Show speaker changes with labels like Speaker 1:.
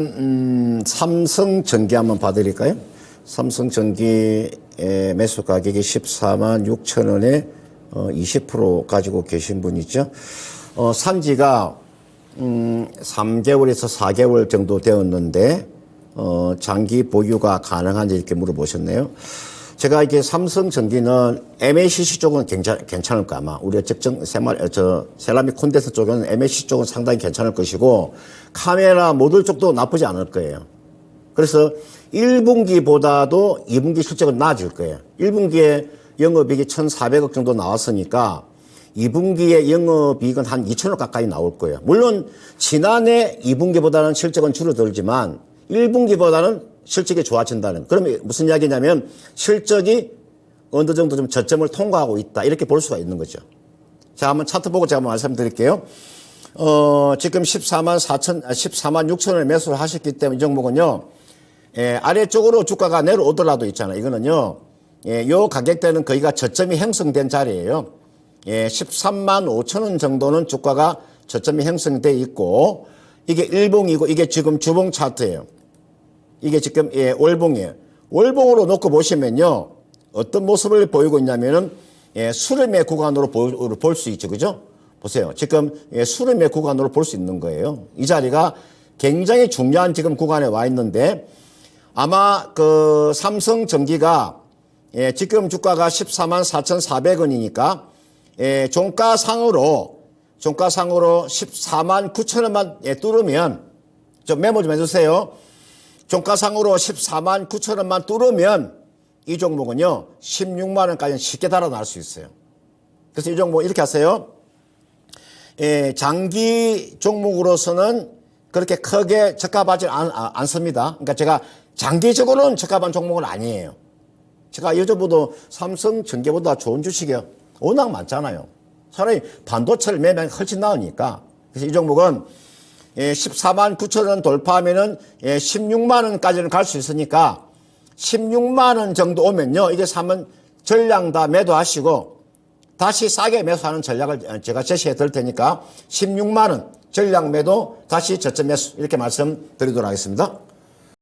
Speaker 1: 음, 삼성전기 한번 봐드릴까요? 삼성전기의 매수 가격이 14만 6천 원에 어, 20% 가지고 계신 분이죠. 어, 산지가 음, 3개월에서 4개월 정도 되었는데 어, 장기 보유가 가능한지 이렇게 물어보셨네요. 제가 이게 삼성 전기는 MACC 쪽은 괜찮, 괜찮을까 아마 우리가 적정 세말 저 세라믹 콘덴서 쪽은 MACC 쪽은 상당히 괜찮을 것이고 카메라 모듈 쪽도 나쁘지 않을 거예요. 그래서 1분기보다도 2분기 실적은 나아질 거예요. 1분기에 영업이익이 1,400억 정도 나왔으니까 2분기에 영업이익은 한 2천억 가까이 나올 거예요. 물론 지난해 2분기보다는 실적은 줄어들지만 1분기보다는 실적이 좋아진다는. 그러면 무슨 이야기냐면 실적이 어느 정도 좀 저점을 통과하고 있다. 이렇게 볼 수가 있는 거죠. 자, 한번 차트 보고 제가 한번 말씀드릴게요. 어, 지금 14만 4천, 14만 6천 원에 매수를 하셨기 때문에 이 종목은요, 예, 아래쪽으로 주가가 내려오더라도 있잖아요. 이거는요, 예, 요 가격대는 거기가 저점이 형성된 자리예요. 예, 13만 5천 원 정도는 주가가 저점이 형성돼 있고, 이게 일봉이고, 이게 지금 주봉 차트예요. 이게 지금 예, 월봉이에요. 월봉으로 놓고 보시면요. 어떤 모습을 보이고 있냐면은 예, 수렴의 구간으로 볼 수 있죠. 그죠? 보세요. 지금 예, 수렴의 구간으로 볼 수 있는 거예요. 이 자리가 굉장히 중요한 지금 구간에 와 있는데 아마 그 삼성 전기가 예, 지금 주가가 14만 4,400원이니까 예, 종가상으로 종가상으로 14만 9천 원만 예, 뚫으면 좀 메모 좀 해주세요. 종가상으로 14만 9천 원만 뚫으면 이 종목은요 16만 원까지 쉽게 달아날 수 있어요. 그래서 이 종목 이렇게 하세요. 예, 장기 종목으로서는 그렇게 크게 적합하지 않, 아, 않습니다. 그러니까 제가 장기적으로는 적합한 종목은 아니에요. 제가 여저보다 삼성 전기보다 좋은 주식이 워낙 많잖아요. 차라리 반도체를 매매하면 훨씬 나으니까. 그래서 이 종목은 예, 14만 9천 원 돌파하면은 예, 16만 원까지는 갈 수 있으니까 16만 원 정도 오면요. 이게 사면 전량 다 매도하시고 다시 싸게 매수하는 전략을 제가 제시해 드릴 테니까 16만 원 전량 매도 다시 저점 매수 이렇게 말씀드리도록 하겠습니다.